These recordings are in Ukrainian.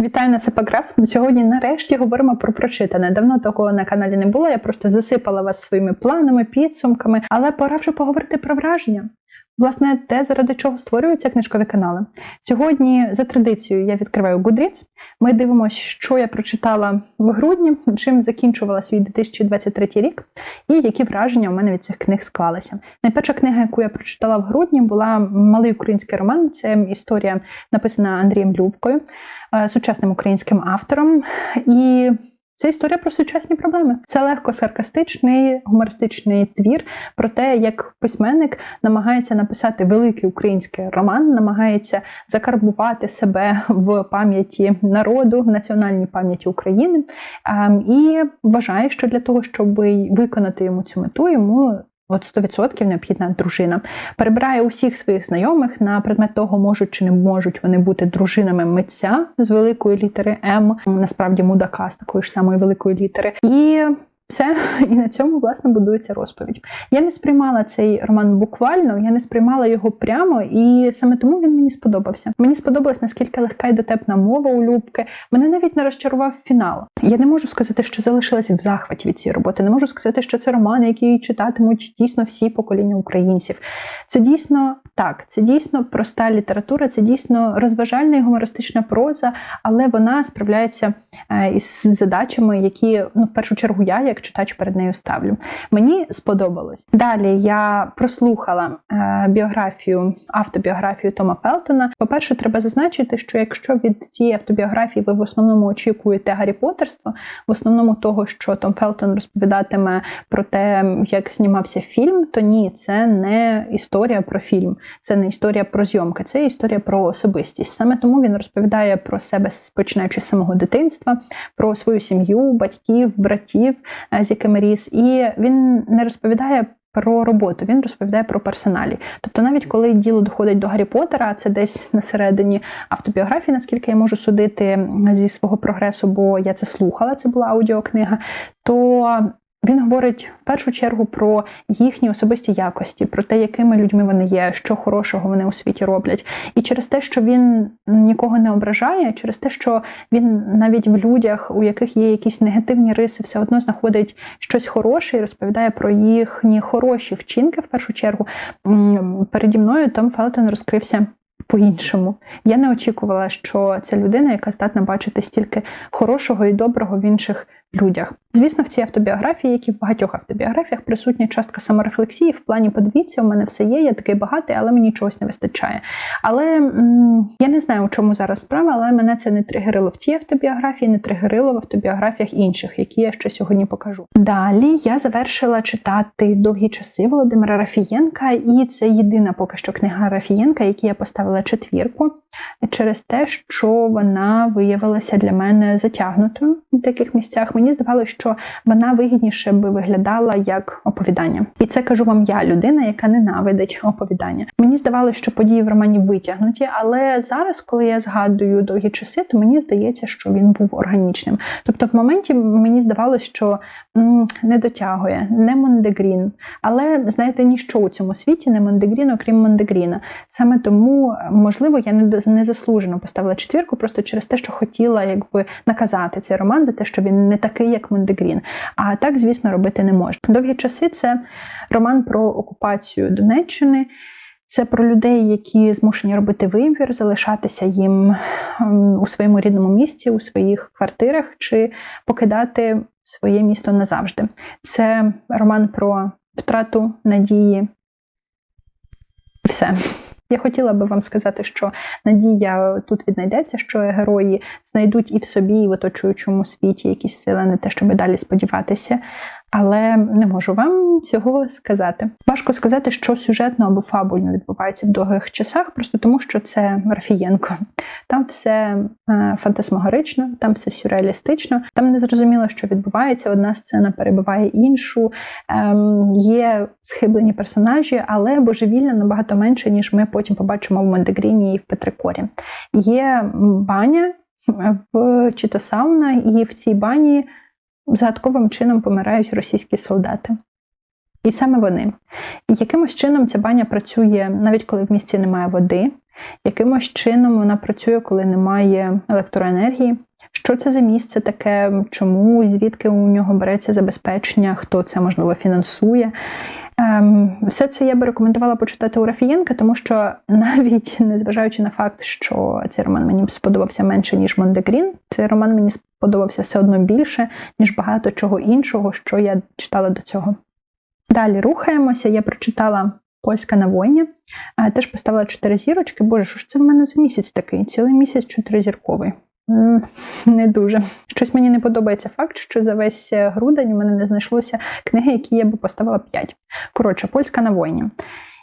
Вітаю на Сепаграф. Сьогодні нарешті говоримо про прочитане. Давно такого на каналі не було. Я просто засипала вас своїми планами, підсумками, але пора вже поговорити про враження. Власне, те, заради чого створюються книжкові канали. Сьогодні, за традицією, я відкриваю Goodreads. Ми дивимося, що я прочитала в грудні, чим закінчувала свій 2023 рік, і які враження у мене від цих книг склалися. Найперша книга, яку я прочитала в грудні, була малий український роман. Це історія, написана Андрієм Любкою, е, сучасним українським автором. І це історія про сучасні проблеми. Це легко саркастичний гумористичний твір про те, як письменник намагається написати великий український роман, намагається закарбувати себе в пам'яті народу, в національній пам'яті України, ем, і вважає, що для того, щоб виконати йому цю мету, йому От 100% необхідна дружина. Перебирає усіх своїх знайомих на предмет того, можуть чи не можуть вони бути дружинами митця з великої літери М, насправді мудака з такої ж самої великої літери. І все, і на цьому власне будується розповідь. Я не сприймала цей роман буквально, я не сприймала його прямо, і саме тому він мені сподобався. Мені сподобалось наскільки легка і дотепна мова у Любки. Мене навіть не розчарував фінал. Я не можу сказати, що залишилась в захваті від цієї роботи. Не можу сказати, що це роман, який читатимуть дійсно всі покоління українців. Це дійсно так, це дійсно проста література, це дійсно розважальна і гумористична проза, але вона справляється е, із задачами, які ну в першу чергу я як читач перед нею ставлю. Мені сподобалось. Далі я прослухала е, біографію, автобіографію Тома Фелтона. По-перше, треба зазначити, що якщо від цієї автобіографії ви в основному очікуєте Гаррі Поттерства, в основному того, що Том Фелтон розповідатиме про те, як знімався фільм, то ні, це не історія про фільм, це не історія про зйомки, це історія про особистість. Саме тому він розповідає про себе, починаючи з самого дитинства, про свою сім'ю, батьків, братів, з якими ріс, і він не розповідає. Про роботу він розповідає про персоналі. Тобто, навіть коли діло доходить до Гаррі Поттера, це десь на середині автобіографії, наскільки я можу судити зі свого прогресу, бо я це слухала, це була аудіокнига, то він говорить в першу чергу про їхні особисті якості, про те, якими людьми вони є, що хорошого вони у світі роблять. І через те, що він нікого не ображає, через те, що він навіть в людях, у яких є якісь негативні риси, все одно знаходить щось хороше і розповідає про їхні хороші вчинки. В першу чергу переді мною Том Фелтон розкрився. По-іншому я не очікувала, що це людина, яка здатна бачити стільки хорошого і доброго в інших людях. Звісно, в цій автобіографії, як і в багатьох автобіографіях, присутня частка саморефлексії. В плані подивіться, у мене все є, я такий багатий, але мені чогось не вистачає. Але м я не знаю, у чому зараз справа, але мене це не тригерило в цій автобіографії, не тригерило в автобіографіях інших, які я ще сьогодні покажу. Далі я завершила читати довгі часи Володимира Рафієнка, і це єдина поки що книга Рафієнка, якій я поставила четвірку, через те, що вона виявилася для мене затягнутою в таких місцях мені здавалося, що вона вигідніше би виглядала як оповідання. І це кажу вам я, людина, яка ненавидить оповідання. Мені здавалося, що події в романі витягнуті, але зараз, коли я згадую довгі часи, то мені здається, що він був органічним. Тобто, в моменті мені здавалося, що м, не дотягує, не Мондегрін. Але знаєте, ніщо у цьому світі не Мондегрін, окрім Мондегріна. Саме тому, можливо, я не незаслужено поставила четвірку, просто через те, що хотіла якби наказати цей роман за те, що він не такий, як Мондегрін. А так, звісно, робити не можна. Довгі часи це роман про окупацію Донеччини. Це про людей, які змушені робити вибір, залишатися їм ем, у своєму рідному місті, у своїх квартирах, чи покидати своє місто назавжди. Це роман про втрату надії. Все. Я хотіла би вам сказати, що надія тут віднайдеться, що герої знайдуть і в собі, і в оточуючому світі якісь сили, не те, щоб далі сподіватися але не можу вам цього сказати. Важко сказати, що сюжетно або фабульно відбувається в довгих часах, просто тому що це Рафієнко. Там все е, фантасмагорично, там все сюрреалістично, там не зрозуміло, що відбувається. Одна сцена перебиває іншу. Ем, Є схиблені персонажі, але божевільна набагато менше, ніж ми потім побачимо в Мондегріні і в Петрикорі. Є баня в чи то сауна, і в цій бані загадковим чином помирають російські солдати. І саме вони. І якимось чином ця баня працює навіть коли в місті немає води. Якимось чином вона працює, коли немає електроенергії. Що це за місце таке? Чому звідки у нього береться забезпечення? Хто це можливо фінансує? Ем, все це я би рекомендувала почитати у Рафієнка, тому що навіть незважаючи на факт, що цей роман мені сподобався менше ніж Мондегрін, цей роман мені сподобався все одно більше ніж багато чого іншого, що я читала до цього. Далі рухаємося. Я прочитала Польська на війні, теж поставила чотири зірочки. Боже, що ж це в мене за місяць такий? Цілий місяць чотиризірковий. Не дуже. Щось мені не подобається факт, що за весь грудень у мене не знайшлося книги, які я би поставила 5. Коротше, польська на війні.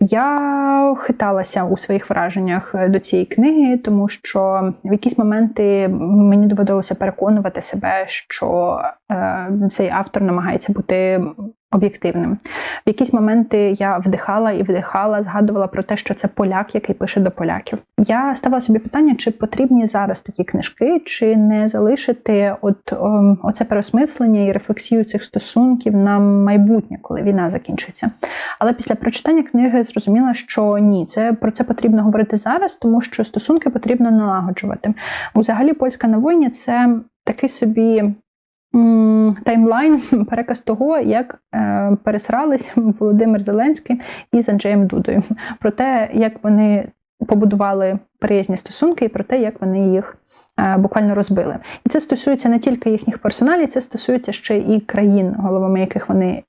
Я хиталася у своїх враженнях до цієї книги, тому що в якісь моменти мені доводилося переконувати себе, що е, цей автор намагається бути об'єктивним. В якісь моменти я вдихала і вдихала, згадувала про те, що це поляк, який пише до поляків. Я ставила собі питання, чи потрібні зараз такі книжки, чи не залишити от о, ем, оце переосмислення і рефлексію цих стосунків на майбутнє, коли війна закінчиться. Але після прочитання книги зрозуміла, що ні, це про це потрібно говорити зараз, тому що стосунки потрібно налагоджувати. Взагалі, польська на війні це такий собі таймлайн, переказ того, як е, пересрались Володимир Зеленський із Анджеєм Дудою, про те, як вони побудували приязні стосунки, і про те, як вони їх е, буквально розбили. І це стосується не тільки їхніх персоналів, це стосується ще і країн, головами яких вони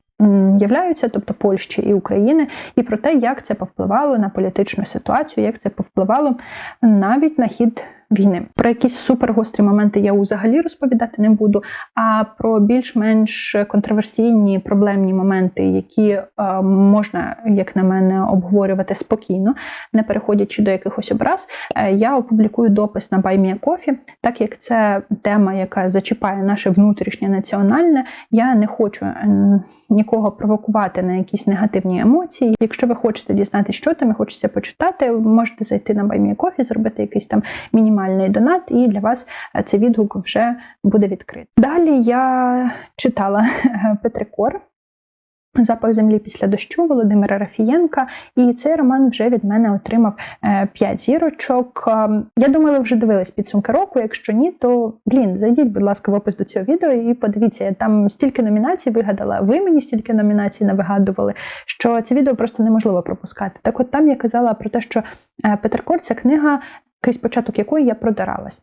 являються, тобто Польщі і України, і про те, як це повпливало на політичну ситуацію, як це повпливало навіть на хід війни. Про якісь супергострі моменти я взагалі розповідати не буду. А про більш-менш контроверсійні проблемні моменти, які е, можна, як на мене, обговорювати спокійно, не переходячи до якихось образ, е, я опублікую допис на BuyMeACoffee, так як це тема, яка зачіпає наше внутрішнє національне. Я не хочу нікого провокувати на якісь негативні емоції. Якщо ви хочете дізнатися, що там і хочеться почитати, можете зайти на BuyMeACoffee, зробити якийсь там мінімальний мінімальний донат, і для вас е, цей відгук вже буде відкритий. Далі я читала Петрикор. Запах землі після дощу Володимира Рафієнка, і цей роман вже від мене отримав 5 е, зірочок. Ем, я думаю, ви вже дивились підсумки року. Якщо ні, то блін, зайдіть, будь ласка, в опис до цього відео і подивіться, я там стільки номінацій вигадала. Ви мені стільки номінацій не вигадували, що це відео просто неможливо пропускати. Так, от там я казала про те, що е, Петер це книга крізь початок якої я продиралась.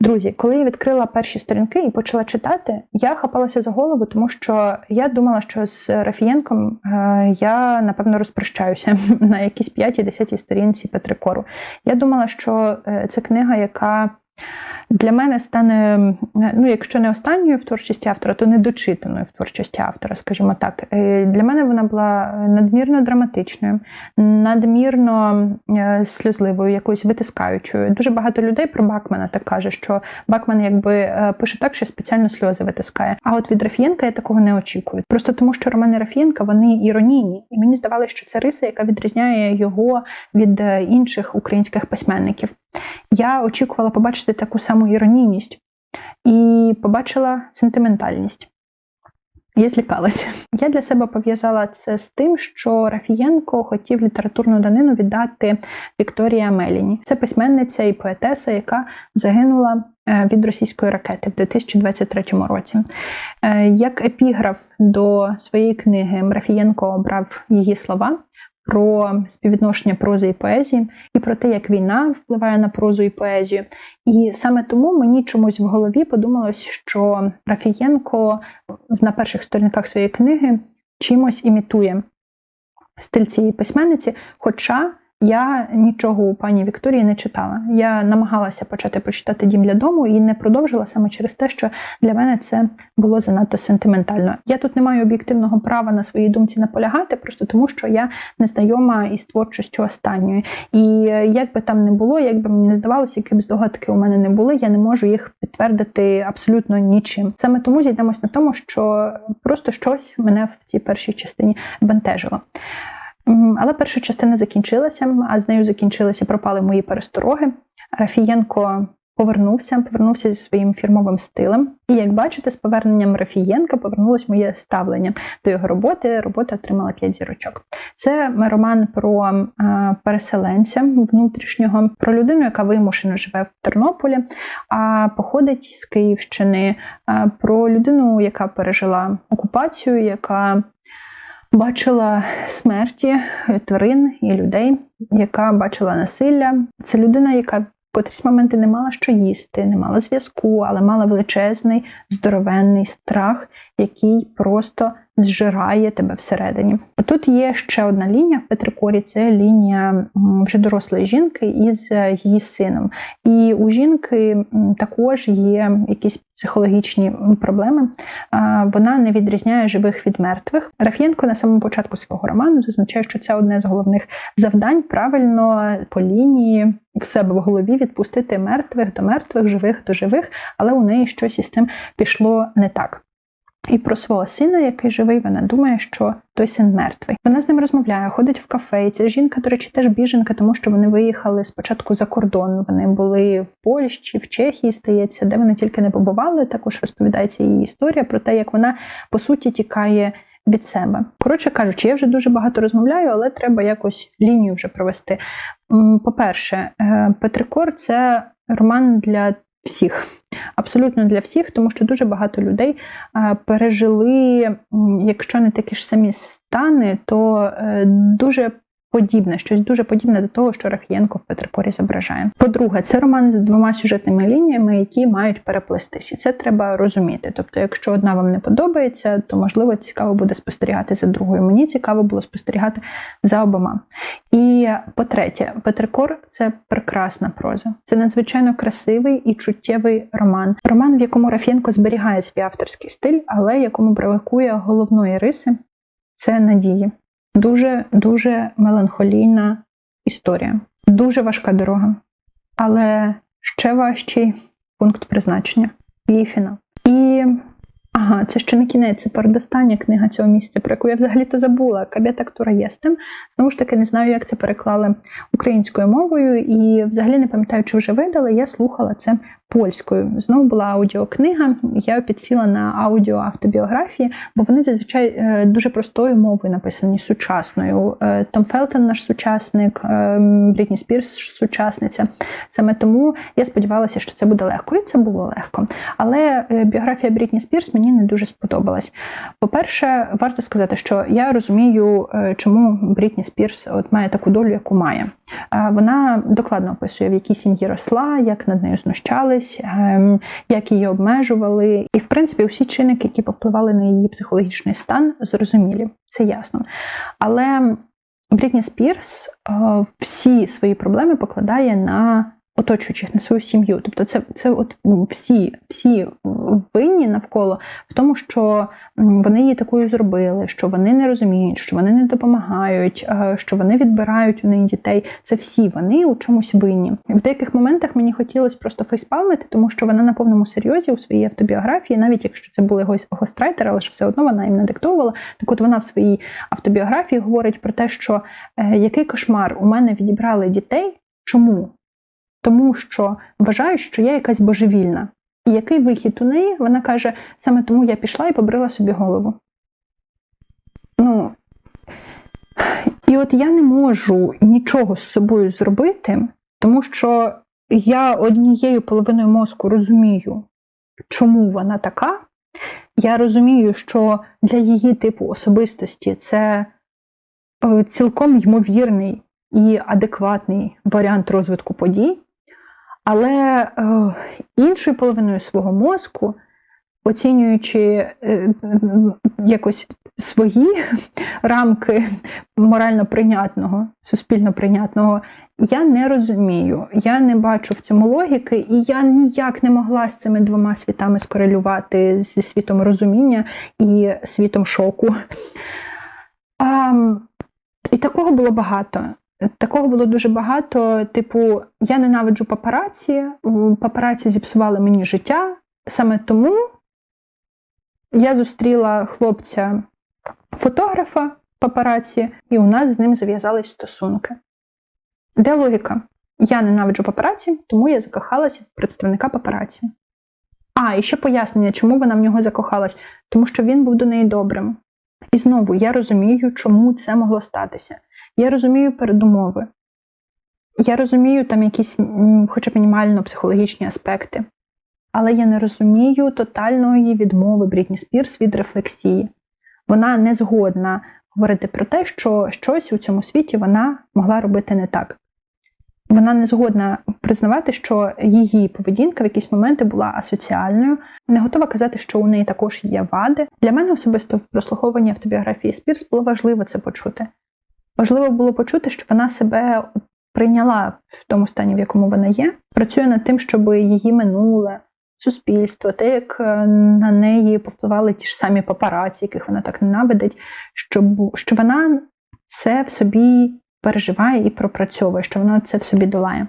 Друзі, коли я відкрила перші сторінки і почала читати, я хапалася за голову, тому що я думала, що з Рафієнком е, я напевно розпрощаюся на якійсь 5-10 сторінці Петрикору. Я думала, що е, це книга, яка для мене стане, ну якщо не останньою в творчості автора, то недочитаною в творчості автора, скажімо так. Е, для мене вона була надмірно драматичною, надмірно е, сльозливою, якоюсь витискаючою. Дуже багато людей про Бакмана так каже, що Бакман якби е, пише так, що спеціально сльози витискає. А от від Рафієнка я такого не очікую. Просто тому, що романи Рафієнка вони іронійні, і мені здавалося, що це риса, яка відрізняє його від інших українських письменників. Я очікувала побачити таку саму іронійність і побачила сентиментальність. Я злякалася. Я для себе пов'язала це з тим, що Рафієнко хотів літературну данину віддати Вікторії Амеліні. Це письменниця і поетеса, яка загинула е, від російської ракети в 2023 році. Е, як епіграф до своєї книги Рафієнко обрав її слова про співвідношення прози і поезії, і про те, як війна впливає на прозу і поезію. І саме тому мені чомусь в голові подумалось, що Рафієнко на перших сторінках своєї книги чимось імітує стиль цієї письменниці. Хоча я нічого у пані Вікторії не читала. Я намагалася почати прочитати дім для дому і не продовжила саме через те, що для мене це було занадто сентиментально. Я тут не маю об'єктивного права на своїй думці наполягати, просто тому що я не знайома із творчістю останньої. І як би там не було, як би мені не здавалося, які б здогадки у мене не були, я не можу їх підтвердити абсолютно нічим. Саме тому зійдемось на тому, що просто щось мене в цій першій частині бентежило. Але перша частина закінчилася, а з нею закінчилися, пропали мої перестороги. Рафієнко повернувся, повернувся зі своїм фірмовим стилем. І як бачите, з поверненням Рафієнка повернулось моє ставлення до його роботи. Робота отримала 5 зірочок. Це роман про е, переселенця внутрішнього, про людину, яка вимушено живе в Тернополі, а походить з Київщини, е, про людину, яка пережила окупацію, яка бачила смерті тварин і людей, яка бачила насилля. Це людина, яка в котрісь моменти не мала що їсти, не мала зв'язку, але мала величезний здоровенний страх, який просто зжирає тебе всередині. Тут є ще одна лінія в Петрикорі це лінія вже дорослої жінки із е, її сином. І у жінки також є якісь психологічні проблеми. Вона не відрізняє живих від мертвих. Рафєнко на самому початку свого роману зазначає, що це одне з головних завдань правильно по лінії в себе в голові відпустити мертвих до мертвих, живих до живих, але у неї щось із цим пішло не так. І про свого сина, який живий, вона думає, що той син мертвий. Вона з ним розмовляє, ходить в кафе. І Ця жінка, до речі, теж біженка, тому що вони виїхали спочатку за кордон. Вони були в Польщі, в Чехії, здається, де вони тільки не побували. Також розповідається її історія про те, як вона по суті тікає. Від себе, коротше кажучи, я вже дуже багато розмовляю, але треба якось лінію вже провести. По-перше, е, Петрикор це роман для всіх, абсолютно для всіх, тому що дуже багато людей пережили, якщо не такі ж самі стани, то е, дуже подібне, щось дуже подібне до того, що Рафієнко в Петрикорі зображає. По-друге, це роман з двома сюжетними лініями, які мають переплестись. І це треба розуміти. Тобто, якщо одна вам не подобається, то можливо цікаво буде спостерігати за другою. Мені цікаво було спостерігати за обома. І по-третє, Петрикор це прекрасна проза. Це надзвичайно красивий і чуттєвий роман. Роман, в якому Рафієнко зберігає свій авторський стиль, але якому бракує головної риси це надії. Дуже дуже меланхолійна історія, дуже важка дорога, але ще важчий пункт призначення її фінал. І ага, це ще не кінець, це передостання книга цього місця, про яку я взагалі-то забула. Каб'ята Ктура єстем. Знову ж таки, не знаю, як це переклали українською мовою, і взагалі не пам'ятаю, чи вже видали. Я слухала це польською. Знову була аудіокнига. Я підсіла на аудіо автобіографії, бо вони зазвичай е, дуже простою мовою написані сучасною. Е, Том Фелтон, наш сучасник, е, Брітні Спірс, сучасниця. Саме тому я сподівалася, що це буде легко, і це було легко. Але біографія Брітні Спірс мені не дуже сподобалась. По-перше, варто сказати, що я розумію, чому Брітні Спірс от має таку долю, яку має. Вона докладно описує, в якій сім'ї росла, як над нею знущались, ем, як її обмежували. І, в принципі, усі чинники, які повпливали на її психологічний стан, зрозумілі. Це ясно. Але Брітні Спірс е, всі свої проблеми покладає на оточуючих на свою сім'ю. Тобто, це це от всі всі винні навколо в тому, що вони її такою зробили, що вони не розуміють, що вони не допомагають, що вони відбирають у неї дітей. Це всі вони у чомусь винні. В деяких моментах мені хотілося просто фейспалмити, тому що вона на повному серйозі у своїй автобіографії, навіть якщо це були гострайтери, але ж все одно вона їм не диктовувала. Так от вона в своїй автобіографії говорить про те, що е, який кошмар у мене відібрали дітей. Чому? Тому що вважаю, що я якась божевільна. І який вихід у неї? Вона каже, саме тому я пішла і побрила собі голову. Ну, і от я не можу нічого з собою зробити, тому що я однією половиною мозку розумію, чому вона така. Я розумію, що для її типу особистості це е, цілком ймовірний і адекватний варіант розвитку подій. Але е, іншою половиною свого мозку, оцінюючи е, якось свої рамки морально прийнятного, суспільно прийнятного, я не розумію. Я не бачу в цьому логіки, і я ніяк не могла з цими двома світами скорелювати зі світом розуміння і світом шоку. А, І такого було багато. Такого було дуже багато. Типу, я ненавиджу папараці, папараці зіпсували мені життя. Саме тому я зустріла хлопця-фотографа папараці, і у нас з ним зав'язались стосунки. Де логіка? Я ненавиджу папараці, тому я закохалася в представника папараці. А, і ще пояснення, чому вона в нього закохалась, тому що він був до неї добрим. І знову я розумію, чому це могло статися. Я розумію передумови. Я розумію там якісь, хоча б мінімально психологічні аспекти. Але я не розумію тотальної відмови Брітні Спірс від рефлексії. Вона не згодна говорити про те, що щось у цьому світі вона могла робити не так. Вона не згодна признавати, що її поведінка в якісь моменти була асоціальною, не готова казати, що у неї також є вади. Для мене особисто в прослуховуванні автобіографії Спірс було важливо це почути. Важливо було почути, що вона себе прийняла в тому стані, в якому вона є, працює над тим, щоб її минуле, суспільство, те, як е, на неї повпливали ті ж самі папараці, яких вона так ненавидить, щоб, що вона це в собі переживає і пропрацьовує, що вона це в собі долає.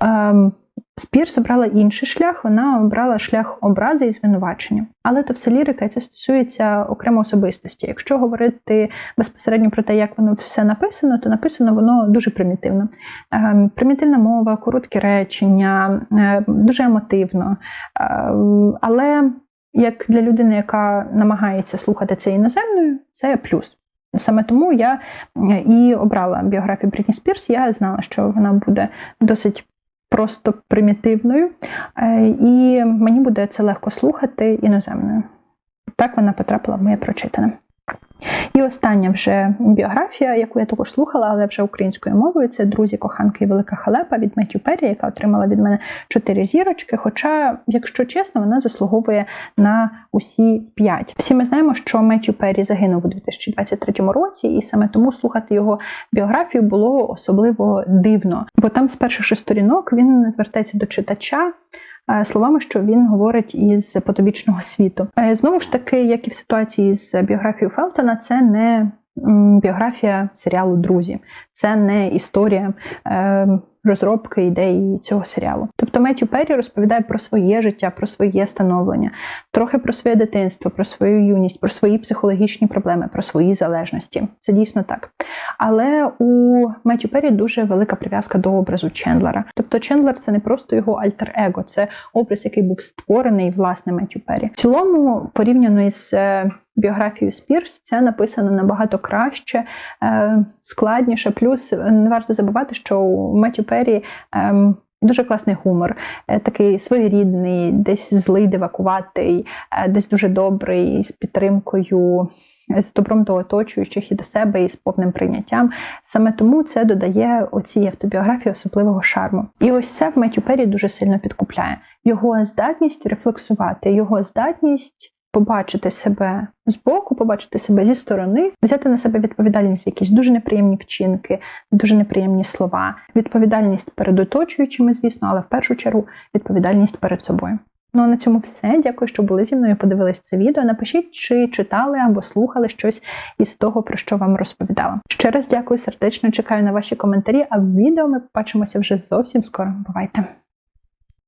Ем, Спірс обрала інший шлях, вона обрала шлях образи і звинувачення. Але то все лірика, це стосується окремо особистості. Якщо говорити безпосередньо про те, як воно все написано, то написано воно дуже примітивно. Ем, Примітивна мова, короткі речення, е, дуже емотивно. Ем, Але як для людини, яка намагається слухати це іноземною, це плюс. Саме тому я е, і обрала біографію Брітні Спірс. Я знала, що вона буде досить просто примітивною, е, і мені буде це легко слухати іноземною. Так вона потрапила в моє прочитане. І остання вже біографія, яку я також слухала, але вже українською мовою, це друзі, коханки і велика халепа від Меттю Перрі, яка отримала від мене чотири зірочки. Хоча, якщо чесно, вона заслуговує на усі п'ять. Всі ми знаємо, що Меттю Перрі загинув у 2023 році, і саме тому слухати його біографію було особливо дивно. Бо там з перших сторінок він звертається до читача. Е, Словами, що він говорить із потобічного світу. Е, Знову ж таки, як і в ситуації з біографією Фелтона, це не біографія серіалу Друзі, це не історія е, розробки ідеї цього серіалу. Тобто Меттю Перрі розповідає про своє життя, про своє становлення, трохи про своє дитинство, про свою юність, про свої психологічні проблеми, про свої залежності. Це дійсно так. Але у Меттю Перрі дуже велика прив'язка до образу Чендлера. Тобто Чендлер це не просто його альтер-его, це образ, який був створений власне Меттю Перрі. В цілому, порівняно із біографією Спірс, це написано набагато краще, е, складніше. Плюс е, не варто забувати, що у Меттю Перрі ем, Дуже класний гумор, е, такий своєрідний, десь злий, дивакуватий, е, десь дуже добрий, з підтримкою, з добром до оточуючих і до себе, і з повним прийняттям. Саме тому це додає оцій автобіографії особливого шарму. І ось це в Меттю Перрі дуже сильно підкупляє. Його здатність рефлексувати, його здатність побачити себе збоку, побачити себе зі сторони, взяти на себе відповідальність якісь дуже неприємні вчинки, дуже неприємні слова, відповідальність перед оточуючими, звісно, але в першу чергу відповідальність перед собою. Ну а на цьому все. Дякую, що були зі мною. Подивились це відео. Напишіть, чи читали або слухали щось із того, про що вам розповідала. Ще раз дякую, сердечно чекаю на ваші коментарі. А в відео ми побачимося вже зовсім скоро. Бувайте!